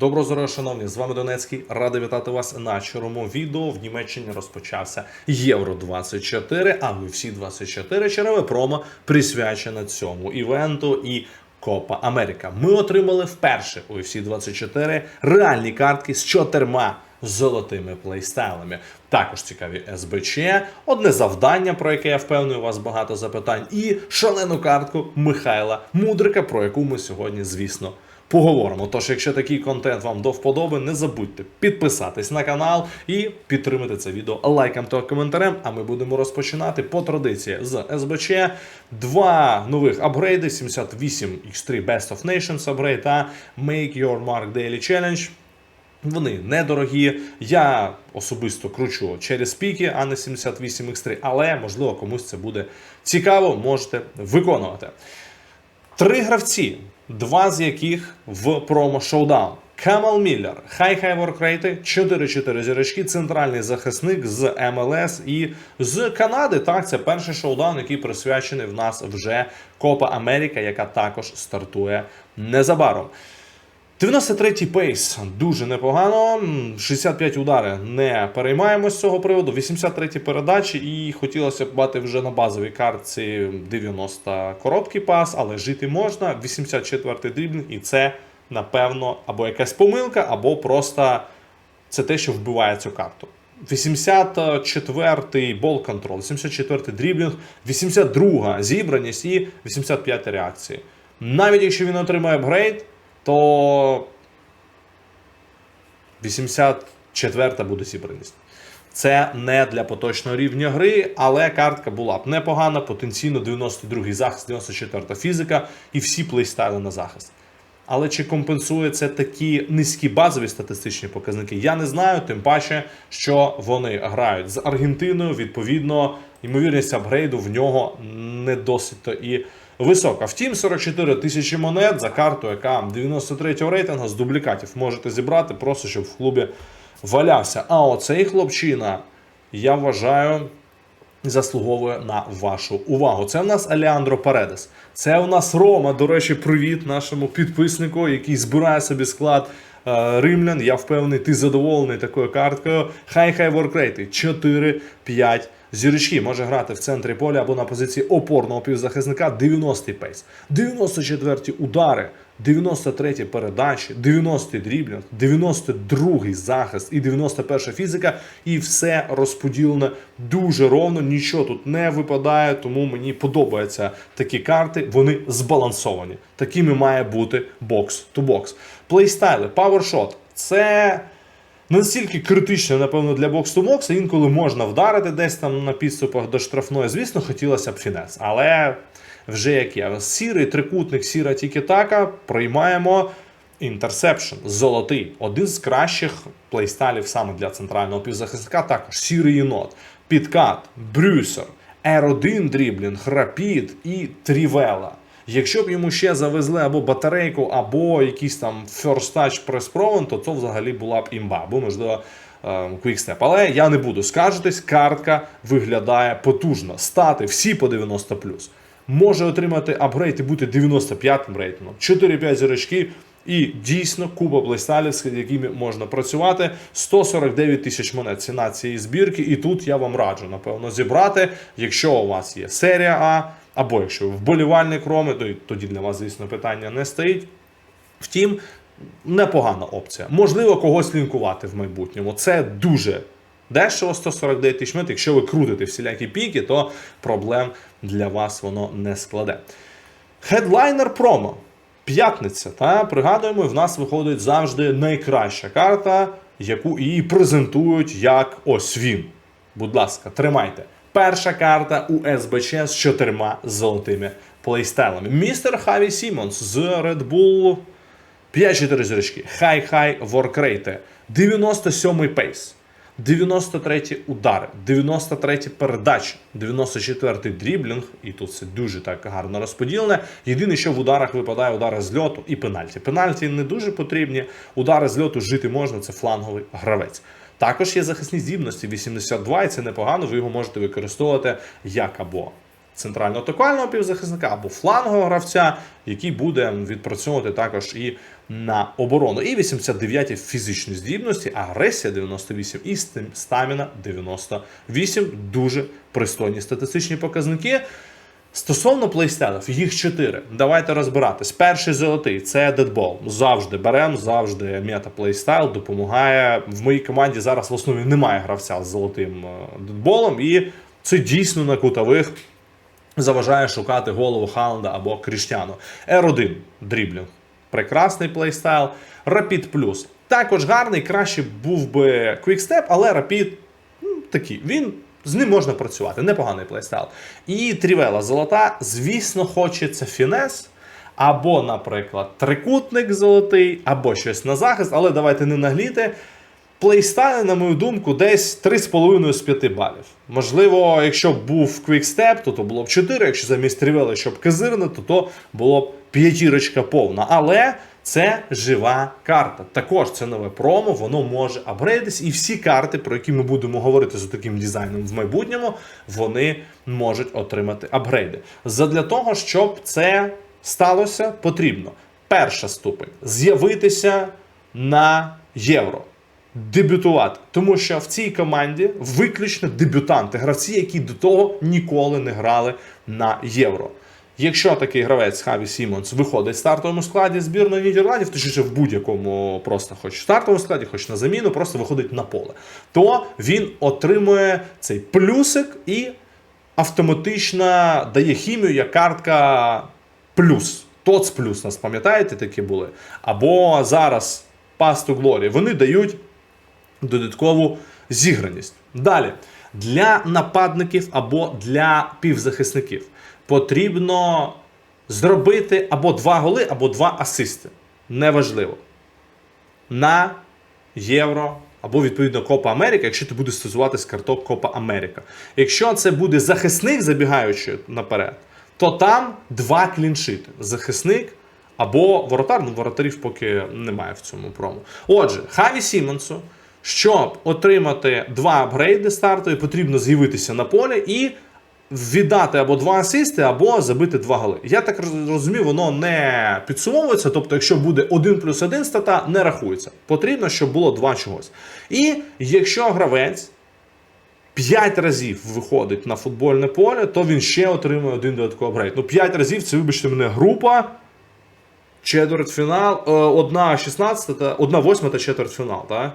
Доброго здоров'я, шановні! З вами Донецький. Радий вітати вас на чорному відео. В Німеччині розпочався Євро 24, а ви всі 24 череве промо присвячене цьому івенту і Копа Америка. Ми отримали вперше у UFC 24 реальні картки з чотирма золотими плейстайлами. Також цікаві СБЧ, одне завдання, про яке я впевнений, у вас багато запитань, і шалену картку Михайла Мудрика, про яку ми сьогодні, звісно, поговоримо. Тож, якщо такий контент вам до вподоби, не забудьте підписатись на канал і підтримати це відео лайком та коментарем. А ми будемо розпочинати по традиції з СБЧ. Два нових апгрейди: 78 X3 Best of Nations апгрейд та Make Your Mark Daily Challenge. Вони недорогі. Я особисто кручу через піки, а не 78 X3, але можливо комусь це буде цікаво, можете виконувати. Три гравці, два з яких в промо шоудаун. Камал Міллер, хай-хай воркрейти, 4-4 зірочки, центральний захисник з МЛС і з Канади. Так, це перший шоудаун, який присвячений в нас вже Копа Америка, яка також стартує незабаром. 93-й пейс дуже непогано. 65 удари не переймаємо з цього приводу. 83-ті передачі, і хотілося б мати вже на базовій картці 90 короткий пас, але жити можна. 84-й дріблінг, і це, напевно, або якась помилка, або просто це те, що вбиває цю карту. 84-й бол контрол, 84-й дріблінг, 82-га зібраність і 85-й реакції. Навіть якщо він отримає апгрейд, то 84 буде зібраність. Це не для поточного рівня гри, але картка була б непогана, потенційно 92-й захист, 94-та фізика і всі плейстайли на захист. Але чи компенсує це такі низькі базові статистичні показники? Я не знаю, тим паче, що вони грають з Аргентиною. Відповідно, ймовірність апгрейду в нього не досить то і висока. Втім, 44 тисячі монет за карту, яка 93-го рейтингу з дублікатів можете зібрати, просто щоб в клубі валявся. А оцей хлопчина, я вважаю. Заслуговує на вашу увагу. Це в нас Алеандро Паредес. Це у нас Рома. До речі, привіт нашому підписнику, який збирає собі склад е, римлян. Я впевнений, ти задоволений такою карткою. Хай-хай воркрейти 4-5 зірочки. Може грати в центрі поля або на позиції опорного півзахисника 90-й пейс, 94-ті удари, 93-ті передачі, 90-й дріблінг, 92-й захист і 91 фізика. І все розподілено дуже ровно. Нічого тут не випадає, тому мені подобаються такі карти. Вони збалансовані. Такими має бути бокс-ту-бокс. Плейстайли, павершот це. Настільки критично, напевно, для бокс-ту-бокс, інколи можна вдарити десь там на підступах до штрафної. Звісно, хотілося б фінес. Але вже як є. Сірий трикутник, сіра тікі-така, приймаємо інтерсепшн, золотий. Один з кращих плейстайлів саме для центрального півзахисника. Також сірий єнот, підкат, брюсер, R1 дріблінг, рапід і трівела. Якщо б йому ще завезли або батарейку, або якийсь там first touch press proven, то це взагалі була б імба, або можливо квікстеп. Але я не буду скаржитись, картка виглядає потужно. Стати всі по 90 Може отримати апгрейд і бути 95-м рейтингом, 4-5 зірочки. І дійсно куба плейстайлів, з якими можна працювати. 149 тисяч монет ціна цієї збірки. І тут я вам раджу, напевно, зібрати, якщо у вас є серія А, або якщо вболівальник Роми, то тоді для вас, звісно, питання не стоїть. Втім, непогана опція. Можливо, когось лінкувати в майбутньому. Це дуже дешево 149 тисяч монет. Якщо ви крутите всілякі піки, то проблем для вас воно не складе. Хедлайнер промо. П'ятниця. Та пригадуємо, в нас виходить завжди найкраща карта, яку її презентують як ось він. Будь ласка, тримайте. Перша карта у СБЧ з чотирма золотими плейстайлами. Містер Хаві Сімонс з Red Bull 5-4 зірочки. Хай-хай воркрейти. 97-й пейс. 93 удари, 93 передачі, 94-й дріблінг, і тут це дуже так гарно розподілене. Єдине, що в ударах випадає удари з льоту і пенальті. Пенальті не дуже потрібні. Удари з льоту жити можна, це фланговий гравець. Також є захисні здібності 82, і це непогано. Ви його можете використовувати як або центрального атакувального півзахисника або флангового гравця, який буде відпрацьовувати також і на оборону. І 89 фізичні здібності, агресія 98 і стаміна 98. Дуже пристойні статистичні показники. Стосовно плейстайлів, їх чотири. Давайте розбиратись. Перший золотий це дедбол. Завжди беремо, завжди мета плейстайл допомагає. В моїй команді зараз в основі немає гравця з золотим е, дедболом, і це дійсно на кутових заважає шукати голову Халанда або Кріштяну. R1 дріблінг. Прекрасний плейстайл. Rapid Plus. Також гарний, краще був би Quickstep, але Rapid ну, такий. Він з ним можна працювати. Непоганий плейстайл. І Трівела золота, звісно, хочеться фінес. Або, наприклад, трикутник золотий, або щось на захист, але давайте не нагліти. Плейстайли, на мою думку, десь 3,5 з 5 балів. Можливо, якщо б був квікстеп, то то було б 4, якщо замість трівели, щоб казирне, то то було б п'ятірочка повна. Але це жива карта. Також це нове промо, воно може апгрейдитись, і всі карти, про які ми будемо говорити з таким дизайном в майбутньому, вони можуть отримати апгрейди. Задля того, щоб це сталося, потрібно перша ступень з'явитися на євро дебютувати. Тому що в цій команді виключно дебютанти, гравці, які до того ніколи не грали на євро. Якщо такий гравець Хаві Сімонс виходить в стартовому складі збірної Нідерландів, то ще в будь-якому просто хоч в стартовому складі, хоч на заміну, просто виходить на поле, то він отримує цей плюсик і автоматично дає хімію як картка плюс. Тоц плюс, нас пам'ятаєте, такі були. Або зараз Пасту Глорі. Вони дають додаткову зіграність. Далі, для нападників або для півзахисників потрібно зробити або два голи, або два асисти. Неважливо. На Євро або відповідно Копа Америка, якщо ти будеш стосуватись карток Копа Америка. Якщо це буде захисник, забігаючи наперед, то там два кліншити: захисник або воротар. Ну, воротарів поки немає в цьому промо. Отже, Хаві Сімонсу, щоб отримати два апгрейди стартові, потрібно з'явитися на полі і віддати або два асисти, або забити два голи. Я так розумію, воно не підсумовується. Тобто, якщо буде 1 плюс 1 стата, не рахується. Потрібно, щоб було два чогось. І якщо гравець 5 разів виходить на футбольне поле, то він ще отримує один додатковий апгрейд. Ну, 5 разів це, вибачте мене, група. Четвертьфінал, е, одна 16, одна восьма та четвертьфінал, так?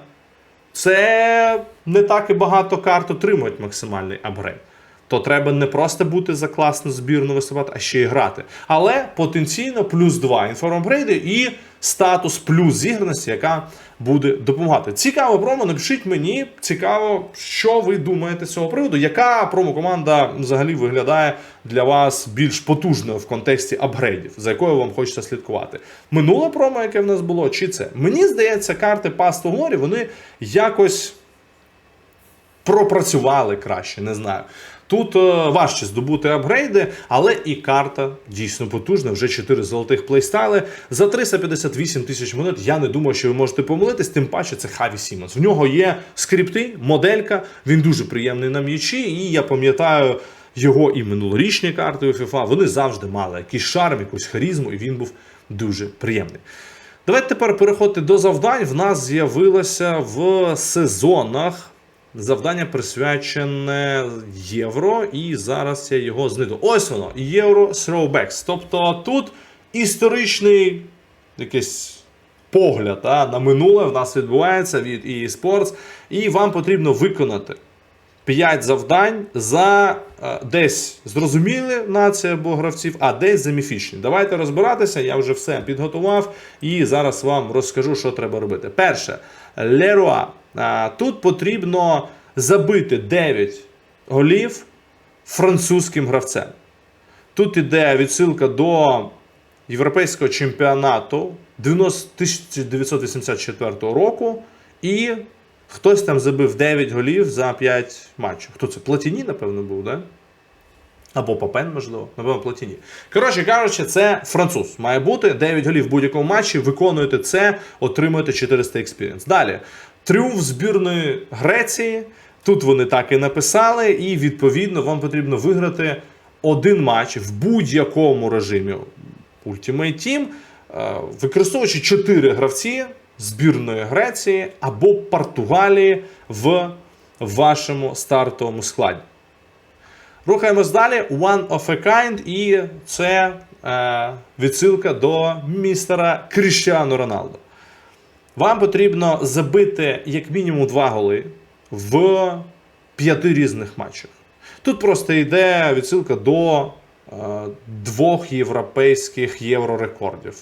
Це не так і багато карт отримують максимальний апгрейд. То треба не просто бути за класну збірну виступати, а ще й грати. Але потенційно плюс 2 інформапгрейди і статус плюс зіграності, яка буде допомагати. Цікаво промо, напишіть мені, цікаво, що ви думаєте з цього приводу, яка промо-команда взагалі виглядає для вас більш потужною в контексті апгрейдів, за якою вам хочеться слідкувати. Минуле промо, яке в нас було, чи це? Мені здається, карти Пасту Глорі, вони якось пропрацювали краще, не знаю. Тут е, важче здобути апгрейди, але і карта дійсно потужна. Вже 4 золотих плейстайли. За 358 тисяч монет. Я не думаю, що ви можете помилитись, тим паче це Хаві Сімонс. В нього є скрипти, моделька. Він дуже приємний на м'ячі, і я пам'ятаю. Його і минулорічні карти у FIFA, вони завжди мали якийсь шарм, якусь харізму, і він був дуже приємний. Давайте тепер переходити до завдань. В нас з'явилося в сезонах завдання присвячене євро, і зараз я його знайду. Ось воно, євро Throwbacks. Тобто тут історичний якийсь погляд а, на минуле в нас відбувається від EA Sports, і вам потрібно виконати 5 завдань за е, десь зрозумілі нації або гравців, а десь за міфічні. Давайте розбиратися. Я вже все підготував і зараз вам розкажу, що треба робити. Перше, Леруа. Тут потрібно забити 9 голів французьким гравцем. Тут іде відсилка до європейського чемпіонату 1984 року. І хтось там забив 9 голів за 5 матчів. Хто це? Платіні, напевно, був, да? Або Папен, можливо, напевно, Платіні. Коротше кажучи, це француз. Має бути 9 голів в будь-якому матчі. Виконуєте це, отримуєте 400 експірієнс. Далі. Тріумф збірної Греції. Тут вони так і написали, і відповідно вам потрібно виграти один матч в будь-якому режимі Ultimate Team, е, використовуючи 4 гравці збірної Греції або Португалії в вашому стартовому складі. Рухаємось далі. One of a kind, і це е, відсилка до містера Кріщану Роналдо. Вам потрібно забити як мінімум два голи в п'яти різних матчах. Тут просто йде відсилка до е, двох європейських єврорекордів.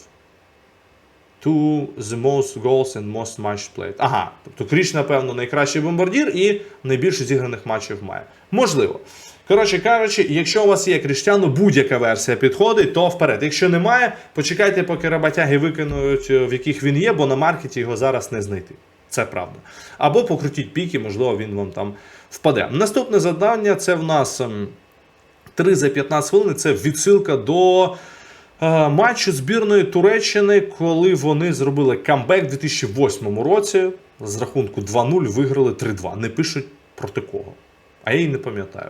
To the most goals and most match played. Ага, тобто Кріш, напевно, найкращий бомбардір і найбільше зіграних матчів має. Можливо. Коротше кажучи, якщо у вас є Кріштіану, будь-яка версія підходить, то вперед. Якщо немає, почекайте, поки роботяги виконують, е, в яких він є, бо на маркеті його зараз не знайти. Це правда. Або покрутіть піки, можливо, він вам там впаде. Наступне завдання це в нас ем, 3 за 15 хвилин. Це відсилка до е, матчу збірної Туреччини, коли вони зробили камбек у 2008 році. З рахунку 2-0 виграли 3-2. Не пишуть проти кого. А я і не пам'ятаю.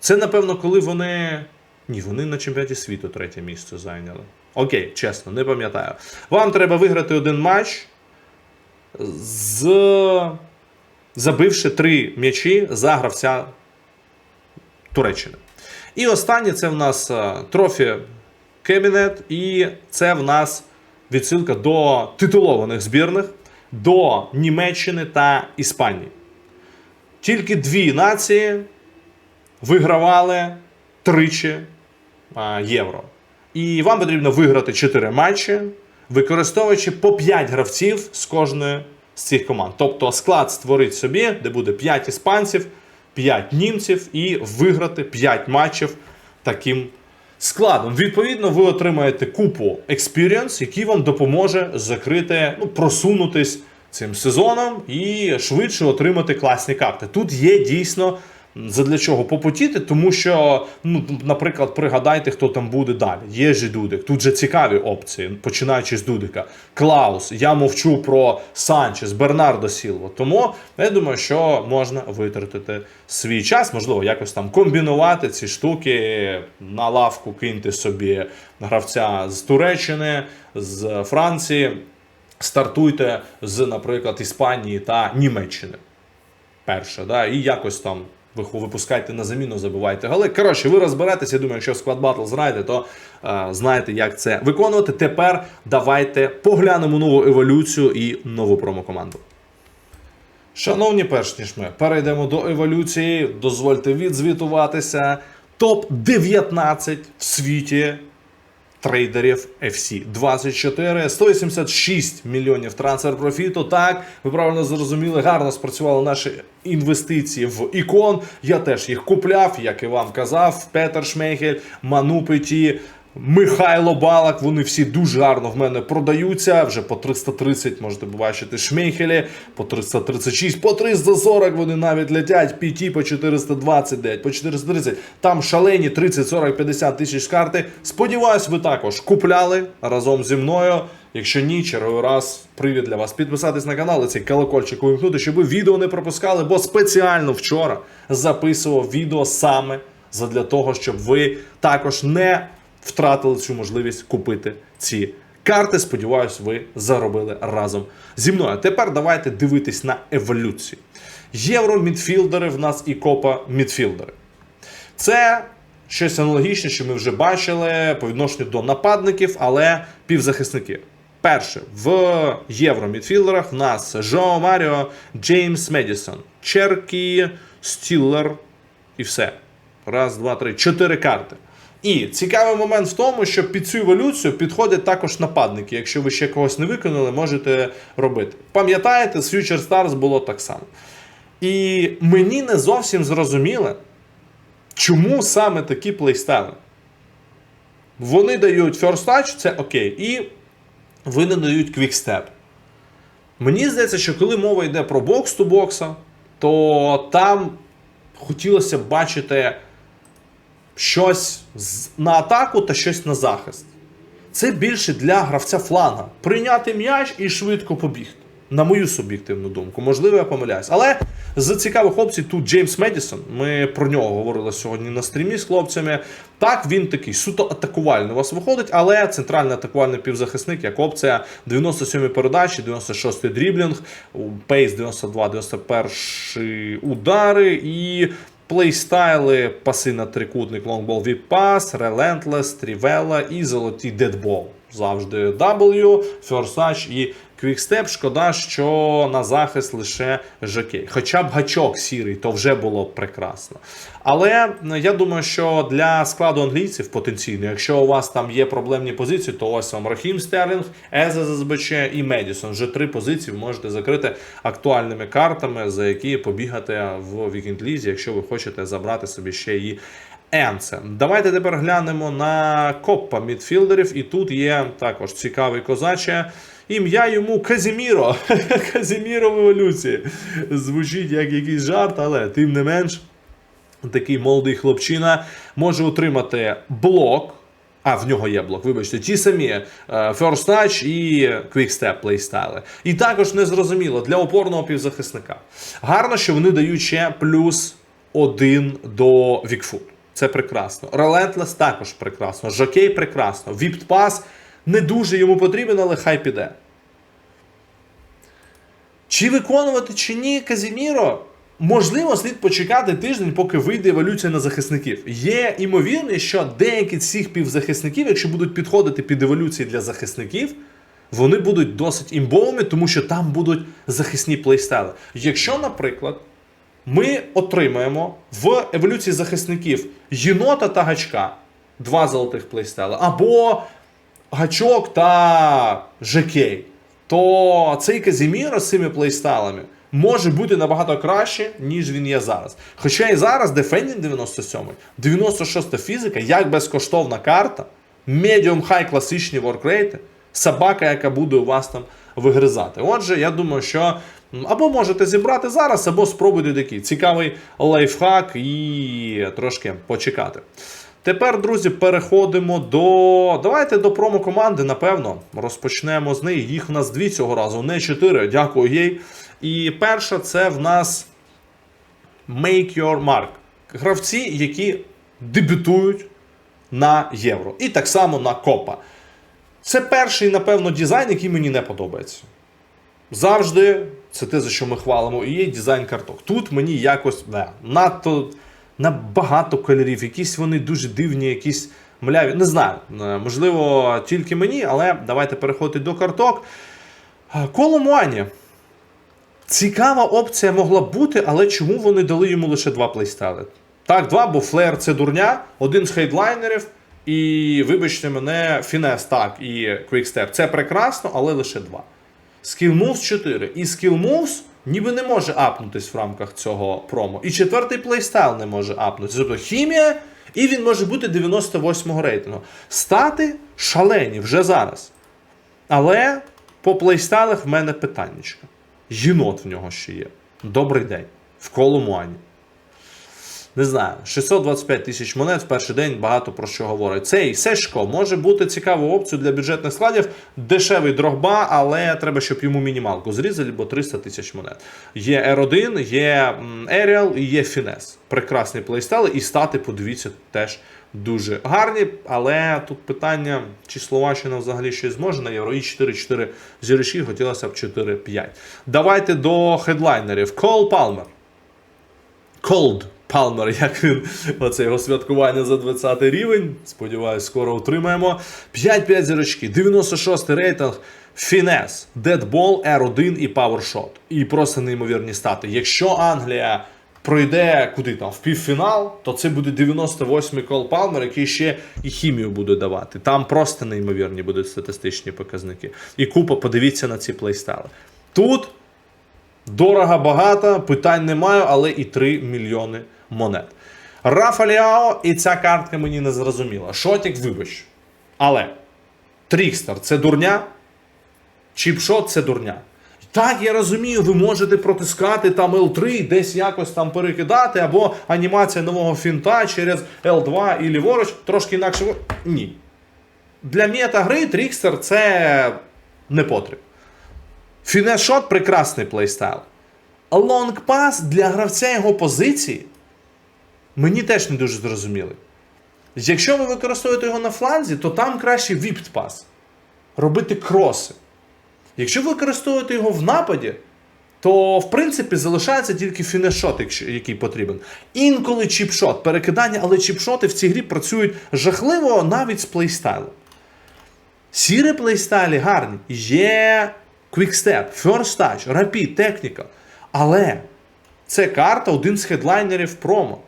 Це, напевно, коли вони. Ні, вони на чемпіонаті світу третє місце зайняли. Окей, чесно, не пам'ятаю. Вам треба виграти один матч, з... забивши три м'ячі за гравця Туреччини. І останнє це в нас е, трофі Кабінет, і це в нас відсилка до титулованих збірних, до Німеччини та Іспанії. Тільки дві нації вигравали тричі євро. І вам потрібно виграти 4 матчі, використовуючи по 5 гравців з кожної з цих команд. Тобто склад створить собі, де буде 5 іспанців, 5 німців, і виграти 5 матчів таким складом. Відповідно, ви отримаєте купу experience, який вам допоможе закрити, ну, просунутись цим сезоном і швидше отримати класні карти. Тут є дійсно задля чого попотіти, тому що, ну, наприклад, пригадайте, хто там буде далі. Є ж Дудик. Тут же цікаві опції, починаючи з Дудика. Клаус, я мовчу про Санчес, Бернардо Сілво. Тому я думаю, що можна витратити свій час, можливо, якось там комбінувати ці штуки, на лавку киньте собі гравця з Туреччини, з Франції. Стартуйте з, наприклад, Іспанії та Німеччини. Перше, да, і якось там ви випускайте на заміну, забивайте голи. Коротше, ви розберетеся. Я думаю, якщо склад батл знаєте, то е, знаєте, як це виконувати. Тепер давайте поглянемо нову еволюцію і нову промокоманду. Шановні, перш ніж ми перейдемо до еволюції, дозвольте відзвітуватися. Топ-19 в світі трейдерів FC 24, 186 мільйонів трансфер профіту. Так, ви правильно зрозуміли, гарно спрацювали наші інвестиції в ікон. Я теж їх купляв, як і вам казав. Петер Шмейхель, Ману Михайло Балак. Вони всі дуже гарно в мене продаються. Вже по 330 можете побачити Шмейхелі, по 336, по 340 вони навіть летять. Піті по 429, по 430. Там шалені 30, 40, 50 тисяч карти. Сподіваюсь, ви також купляли разом зі мною. Якщо ні, черговий раз привід для вас підписатись на канал і цей колокольчик увімкнути, щоб ви відео не пропускали, бо спеціально вчора записував відео саме задля того, щоб ви також не втратили цю можливість купити ці карти. Сподіваюсь, ви заробили разом зі мною. Тепер давайте дивитись на еволюцію. Євро-мідфілдери в нас і копа мідфілдери. Це щось аналогічне, що ми вже бачили по відношенню до нападників, але півзахисники. Перше, в євро-мідфілдерах в нас Жоо Маріо, Джеймс Медісон, Черкі, Стіллер і все. Раз, два, три, чотири карти. І цікавий момент в тому, що під цю еволюцію підходять також нападники. Якщо ви ще когось не виконали, можете робити. Пам'ятаєте, з Future Stars було так само. І мені не зовсім зрозуміло, чому саме такі плейстайли. Вони дають first touch, це окей, і вони дають quick-step. Мені здається, що коли мова йде про бокс ту бокса, то там хотілося б бачити щось на атаку та щось на захист. Це більше для гравця фланга. Прийняти м'яч і швидко побігти. На мою суб'єктивну думку, можливо, я помиляюсь. Але з цікавих опцій тут Джеймс Медісон. Ми про нього говорили сьогодні на стрімі з хлопцями. Так, він такий суто атакувальний у вас виходить, але центральний атакувальний півзахисник як опція 97 передачі, 96 дріблінг, пейс 92, 91 удари і. Плейстайли, паси на трикутник, лонгбол, віп-пас, релентлес, трівела і золотий дедбол. Завжди W, Touch і Quickstep. Шкода, що на захист лише жокей. Хоча б гачок сірий, то вже було б прекрасно. Але ну, я думаю, що для складу англійців потенційно, якщо у вас там є проблемні позиції, то ось вам Рахім Стерлінг, Езе ЗСБЧ і Медісон. Вже три позиції ви можете закрити актуальними картами, за які побігати в вікенд-лізі, якщо ви хочете забрати собі ще і Енце. Давайте тепер глянемо на коппа мідфілдерів. І тут є також цікавий козаче. Ім'я йому Казіміро. Казіміро в еволюції. Звучить як якийсь жарт, але тим не менш, такий молодий хлопчина може отримати блок. А, в нього є блок, вибачте, ті самі е, First Touch і Quick-Step плейстайли. І також незрозуміло для опорного півзахисника. Гарно, що вони дають ще плюс один до Вікфут. Це прекрасно. Relentless також прекрасно. Жокей прекрасно. Віпт пас не дуже йому потрібен, але хай піде. Чи виконувати, чи ні, Казіміро? Можливо, слід почекати тиждень, поки вийде еволюція на захисників. Є імовірність, що деякі з цих півзахисників, якщо будуть підходити під еволюції для захисників, вони будуть досить імбовими, тому що там будуть захисні плейстайли. Якщо, наприклад, ми отримаємо в еволюції захисників єнота та гачка, два золотих плейстайли, або гачок та жекей, то цей Казіміро з цими плейстайлами може бути набагато краще, ніж він є зараз. Хоча і зараз Defending 97, 96 фізика, як безкоштовна карта, медіум хай класичні воркрейти, собака, яка буде у вас там вигризати. Отже, я думаю, що або можете зібрати зараз, або спробуйте такий цікавий лайфхак і трошки почекати. Тепер, друзі, переходимо до. Давайте до промо-команди, напевно. Розпочнемо з неї. Їх в нас дві цього разу, не чотири. Дякую їй. І перша це в нас Make Your Mark. Гравці, які дебютують на євро. І так само на Копа. Це перший, напевно, дизайн, який мені не подобається. Завжди це те, за що ми хвалимо, і є дизайн карток. Тут мені якось не, надто на багато кольорів, якісь вони дуже дивні, якісь мляві. Не знаю, е, можливо, тільки мені, але давайте переходити до карток. Е, Коло Муані. Цікава опція могла б бути, але чому вони дали йому лише два плейстайли? Так, два, бо флеєр це дурня, один з хейдлайнерів, і, вибачте мене, Фінес, так, і Quickstep. Це прекрасно, але лише два. Skill Moves 4. І Skill Moves ніби не може апнутись в рамках цього промо. І четвертий плейстайл не може апнутися. Тобто хімія, і він може бути 98-го рейтингу. Стати шалені вже зараз. Але по плейстайлах в мене питаннячка. Єнот в нього ще є. Добрий день. В Коломуані. Не знаю, 625 тисяч монет в перший день багато про що говорить. Цей Сешко може бути цікавою опцією для бюджетних складів. Дешевий дрогба, але треба, щоб йому мінімалку зрізали, бо 300 тисяч монет. Є R1, є Arial і є Finesse. Прекрасні плейстайли, і стати, подивіться, теж дуже гарні. Але тут питання, чи Словаччина взагалі щось зможе на євро. І 4-4 зірочки, хотілося б 4-5. Давайте до хедлайнерів. Кол Палмер. Cold Palmer, як він оце його святкування за 20 рівень. Сподіваюсь, скоро отримаємо. 5-5 зірочки, 96 рейтинг, Фінес, Deadball, R1 і PowerShot. І просто неймовірні стати. Якщо Англія пройде куди там в півфінал, то це буде 98-й Кол Палмер, який ще і хімію буде давати. Там просто неймовірні будуть статистичні показники. І купа, подивіться на ці плейстайли. Тут Дорого, багато, питань немає, але і 3 мільйони монет. Рафа Ліао, і ця картка мені не зрозуміла. Шотік, вибач. Але Трікстер це дурня, чіпшот це дурня. Так, я розумію, ви можете протискати там L3, десь якось там перекидати, або анімація нового фінта через L2 і ліворуч, трошки інакше. Ні. Для мета-гри Трікстер це не потріб. Фінешот прекрасний плейстайл. Лонгпас для гравця його позиції мені теж не дуже зрозумілий. Якщо ви використовуєте його на фланзі, то там краще віпт пас. Робити кроси. Якщо ви використовуєте його в нападі, то в принципі залишається тільки фінешот, який потрібен. Інколи чіпшот, перекидання, але чіпшоти в цій грі працюють жахливо навіть з плейстайлом. Сіри плейстайлі гарні. Є квікстеп, first touch, rapid, technical. Але це карта один з хедлайнерів промо.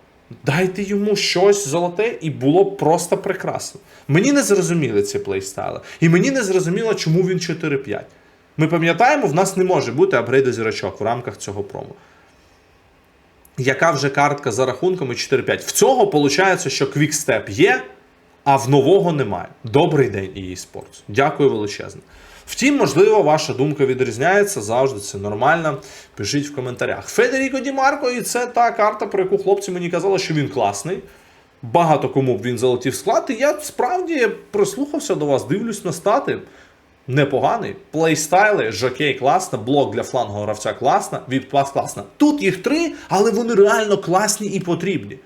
Дайте йому щось золоте, і було просто прекрасно. Мені не зрозуміли ці плейстайли. І мені не зрозуміло, чому він 4-5. Ми пам'ятаємо, в нас не може бути апгрейду зірочок в рамках цього промо. Яка вже картка за рахунками 4-5. В цього виходить, що квікстеп є, а в нового немає. Добрий день, EA Sports. Дякую величезно. Втім, можливо, ваша думка відрізняється, завжди це нормально. Пишіть в коментарях. Федеріко Ді Марко, і це та карта, про яку хлопці мені казали, що він класний. Багато кому б він залетів склад, і я справді прислухався до вас, дивлюсь на стати. Непоганий. Плейстайли, жокей класно, блок для флангового гравця класно, віп-пас класно. Тут їх три, але вони реально класні і потрібні.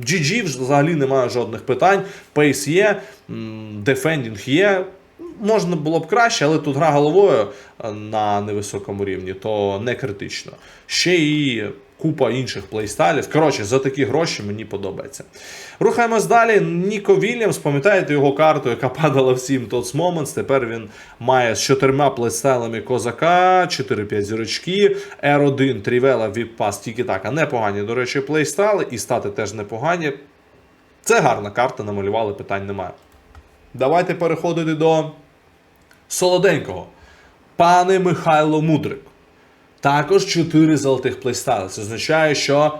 GG взагалі немає жодних питань. Пейс є, дефендінг є. Можна було б краще, але тут гра головою е, на невисокому рівні, то не критично. Ще і купа інших плейстайлів. Коротше, за такі гроші мені подобається. Рухаємось далі. Ніко Вільямс, пам'ятаєте його карту, яка падала всім Tots Moments. Тепер він має з чотирма плейстайлами козака, 4-5 зірочки, R1, Трівела, Віппас, тільки так. А непогані, до речі, плейстайли, і стати теж непогані. Це гарна карта, намалювали, питань немає. Давайте переходити до солоденького. Пане Михайло Мудрик. Також 4 золотих плейстайли. Це означає, що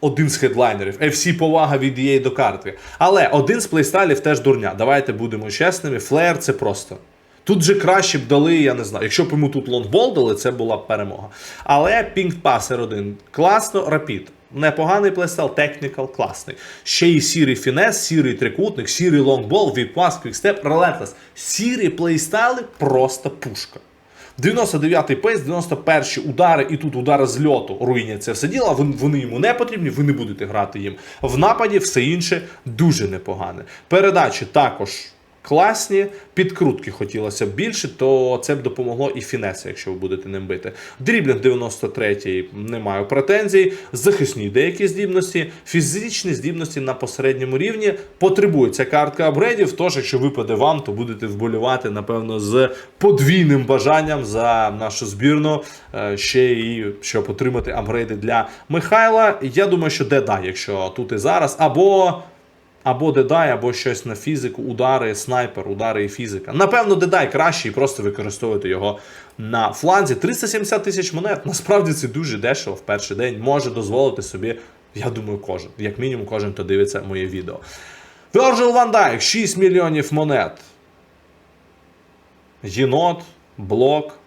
один з хедлайнерів. FC повага від EA до карти. Але один з плейстайлів теж дурня. Давайте будемо чесними. Флеєр це просто. Тут же краще б дали, я не знаю. Якщо б йому тут лонгбол дали, це була б перемога. Але Pink Pass R1 класно, Rapid. Непоганий плейстайл, технікал, класний. Ще й сірий фінес, сірий трикутник, сірий лонгбол, віпас, квікстеп, релентлес. Сірі плейстайли просто пушка. 99-й пейс, 91-й удари, і тут удари з льоту руйнять це все діло. Вони йому не потрібні, ви не будете грати їм. В нападі все інше дуже непогане. Передачі також класні, підкрутки хотілося б більше, то це б допомогло і фінеси, якщо ви будете ним бити. Дріблінг 93-й не маю претензій. Захисні деякі здібності, фізичні здібності на посередньому рівні. Потребується картка апгрейдів. Тож, якщо випаде вам, то будете вболівати, напевно, з подвійним бажанням за нашу збірну. е, Ще і щоб отримати апгрейди для Михайла. Я думаю, що деда, якщо тут і зараз, або. Або дедай, або щось на фізику, удари, снайпер, удари і фізика. Напевно, дедай краще і просто використовувати його на фланзі. 370 тисяч монет. Насправді це дуже дешево в перший день. Може дозволити собі, я думаю, кожен. Як мінімум, кожен, хто дивиться моє відео. Virgil Van Dijk, 6 мільйонів монет. Єнот, блок,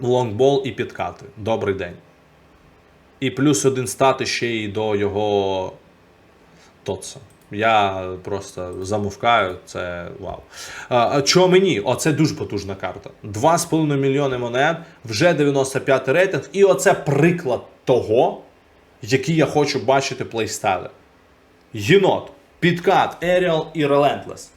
лонгбол і підкати. Добрий день. І плюс один стати ще й до його Тотса. Я просто замовкаю, це вау. Чого мені? Оце дуже потужна карта. 2,5 мільйони монет, вже 95 рейтинг, і оце приклад того, який я хочу бачити плейстайли. Єнот, підкат, Еріал і Relentless.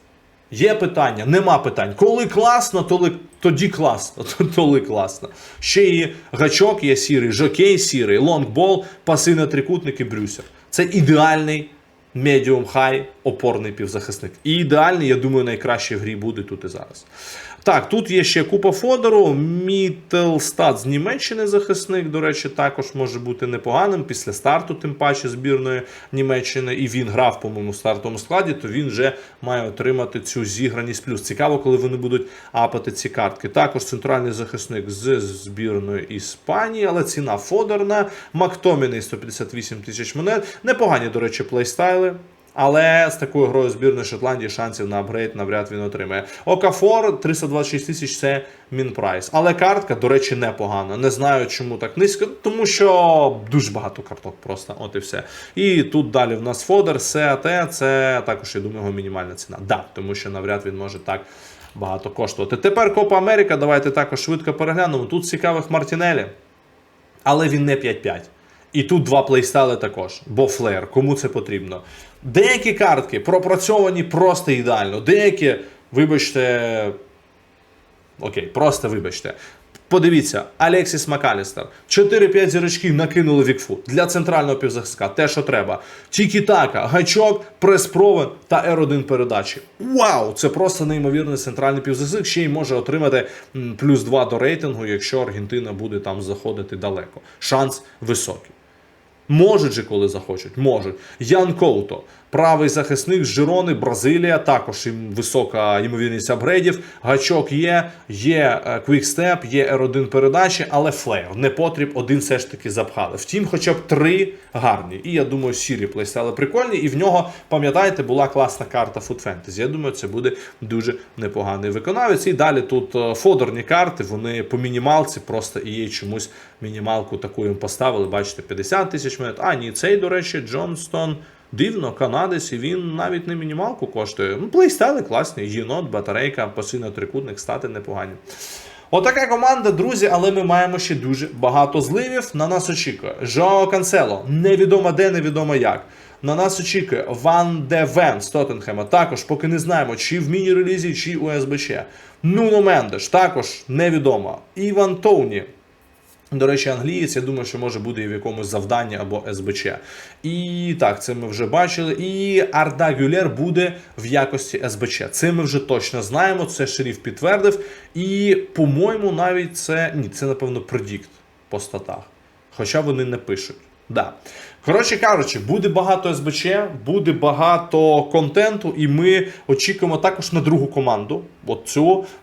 Є питання, нема питань. Коли класно, толи, тоді класно. Толи класно. Ще і гачок є сірий, жокей сірий, лонгбол, паси на трикутник і брюсер. Це ідеальний медіум хай опорний півзахисник. І ідеальний, я думаю, найкращий в грі буде тут і зараз. Так, тут є ще купа фодору. Мітелстат з Німеччини захисник, до речі, також може бути непоганим після старту, тим паче збірної Німеччини. І він грав, по-моєму, в стартовому складі, то він вже має отримати цю зіграність плюс. Цікаво, коли вони будуть апати ці картки. Також центральний захисник з збірної Іспанії, але ціна фодерна. Мактоміний 158 тисяч монет. Непогані, до речі, плейстайли. Але з такою грою збірної Шотландії шансів на апгрейд навряд він отримає. Окафор 326 тисяч це мінпрайс. Але картка, до речі, непогана. Не знаю, чому так низько, тому що дуже багато карток просто. От і все. І тут далі в нас фодер, САТ, це також, я думаю, його мінімальна ціна. Да, тому що навряд він може так багато коштувати. Тепер Копа Америка, давайте також швидко переглянемо. Тут цікавих Мартінелі, але він не 5-5. І тут два плейстайли також, бо флеєр, кому це потрібно. Деякі картки пропрацьовані просто ідеально. Деякі, вибачте, окей, просто вибачте. Подивіться, Алексіс Макалістер. 4-5 зірочків накинули вікфу для центрального півзахиска. Те, що треба. Тікі-така, гачок, прес-провен та R1 передачі. Вау! Це просто неймовірний центральний півзахисник. Ще й може отримати плюс 2 до рейтингу, якщо Аргентина буде там заходити далеко. Шанс високий. Можуть же, коли захочуть, можуть. Ян Коуто, правий захисник з Жирони, Бразилія, також їм висока ймовірність апгрейдів. Гачок є, є квікстеп, є R1 передачі, але флеєр. Не потріб, один все ж таки запхали. Втім, хоча б три гарні. І я думаю, сірі плейстайли прикольні. І в нього, пам'ятаєте, була класна карта Food Fantasy. Я думаю, це буде дуже непоганий виконавець. І далі тут е, фодорні карти, вони по мінімалці, просто і є чомусь мінімалку таку їм поставили. Бачите, 50 тисяч монет. А, ні, цей, до речі, Джонстон. Дивно, канадець, і він навіть не мінімалку коштує. Ну, плейстайли класні, єнот, батарейка, посильно трикутник, стати непогані. Отака команда, друзі, але ми маємо ще дуже багато зливів. На нас очікує. Жоао Канцело, невідомо де, невідомо як. На нас очікує Ван де Вен з Тоттенхема. Також поки не знаємо, чи в міні-релізі, чи у СБЧ. Нуно Мендеш, також невідомо. Іван Тоуні. До речі, англієць, я думаю, що може буде і в якомусь завданні або СБЧ. І так, це ми вже бачили. І Арда Гюлер буде в якості СБЧ. Це ми вже точно знаємо. Це шеріф підтвердив. І, по-моєму, навіть це ні, це напевно предікт по статах. Хоча вони не пишуть. Да. Коротше кажучи, буде багато СБЧ, буде багато контенту, і ми очікуємо також на другу команду, от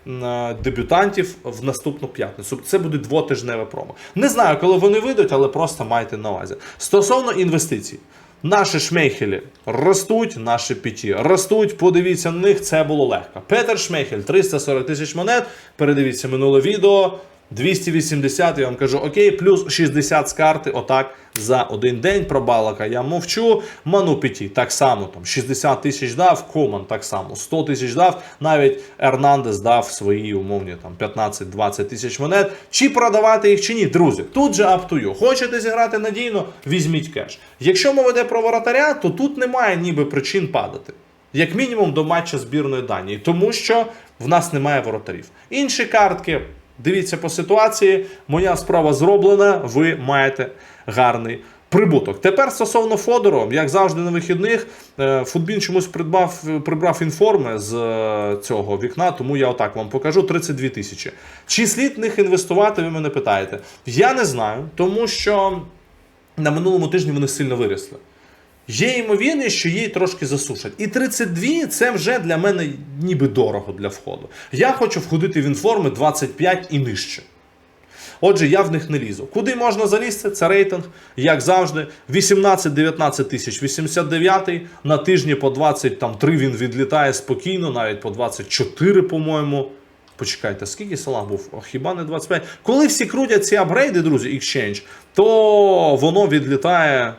е, дебютантів в наступну п'ятницю. Це буде двотижневе промо. Не знаю, коли вони вийдуть, але просто майте на увазі. Стосовно інвестицій. Наші шмейхелі ростуть, наші піті ростуть. Подивіться на них, це було легко. Петер Шмейхель 340 тисяч монет. Передивіться минуле відео. 280, я вам кажу, окей, плюс 60 з карти, отак, за один день. Про Балака я мовчу. Ману Піті так само, там 60 тисяч дав, Коман так само, 100 тисяч дав, навіть Ернандес дав свої умовні там 15-20 тисяч монет. Чи продавати їх, чи ні, друзі, тут же you. Хочете зіграти надійно, візьміть кеш. Якщо мова йде про воротаря, то тут немає ніби причин падати. Як мінімум до матча збірної Данії, тому що в нас немає воротарів. Інші картки. Дивіться по ситуації, моя справа зроблена, ви маєте гарний прибуток. Тепер стосовно Фодору, як завжди на вихідних, е, Футбін чомусь придбав, прибрав інформи з е, цього вікна, тому я отак вам покажу 32 тисячі. Чи слід в них інвестувати, ви мене питаєте? Я не знаю, тому що на минулому тижні вони сильно виросли. Є ймовірність, що її трошки засушать. І 32 це вже для мене ніби дорого для входу. Я хочу входити в інформи 25 і нижче. Отже, я в них не лізу. Куди можна залізти? Це рейтинг, як завжди, 18-19 тисяч 89 на тижні по 23 він відлітає спокійно, навіть по 24, по-моєму. Почекайте, скільки салах був? О, хіба не 25? Коли всі крутять ці апгрейди, друзі, Exchange, то воно відлітає.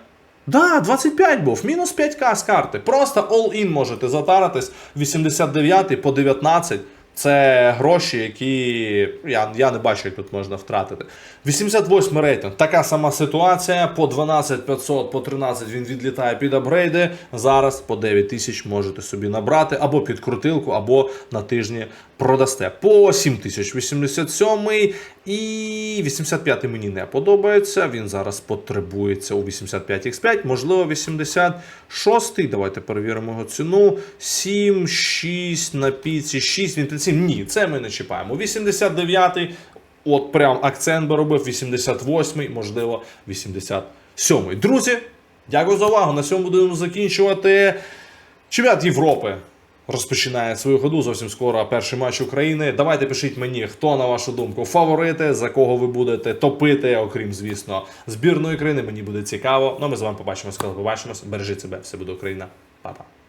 Да, 25 був, мінус 5к з карти. Просто all-in можете затаритись 89 по 19. Це гроші, які я, я не бачу, як тут можна втратити. 88 рейтинг. Така сама ситуація. По 12 500, по 13 він відлітає під апгрейди. Зараз по 9 тисяч можете собі набрати або під крутилку, або на тижні продасте. По 7 тисяч 87 і 85 мені не подобається. Він зараз потребується у 85x5, можливо, 86. Давайте перевіримо його ціну. 7, 6 на піці, 6, він 37. Ні, це ми не чіпаємо. 89-й, От прям акцент би робив 88-й, можливо, 87-й. Друзі, дякую за увагу. На цьому будемо закінчувати. Чемпіонат Європи розпочинає свою ходу. Зовсім скоро перший матч України. Давайте пишіть мені, хто на вашу думку фаворити, за кого ви будете топити, окрім, звісно, збірної країни. Мені буде цікаво. Ну, ми з вами побачимося, коли побачимось. Бережіть себе, все буде Україна. Па-па.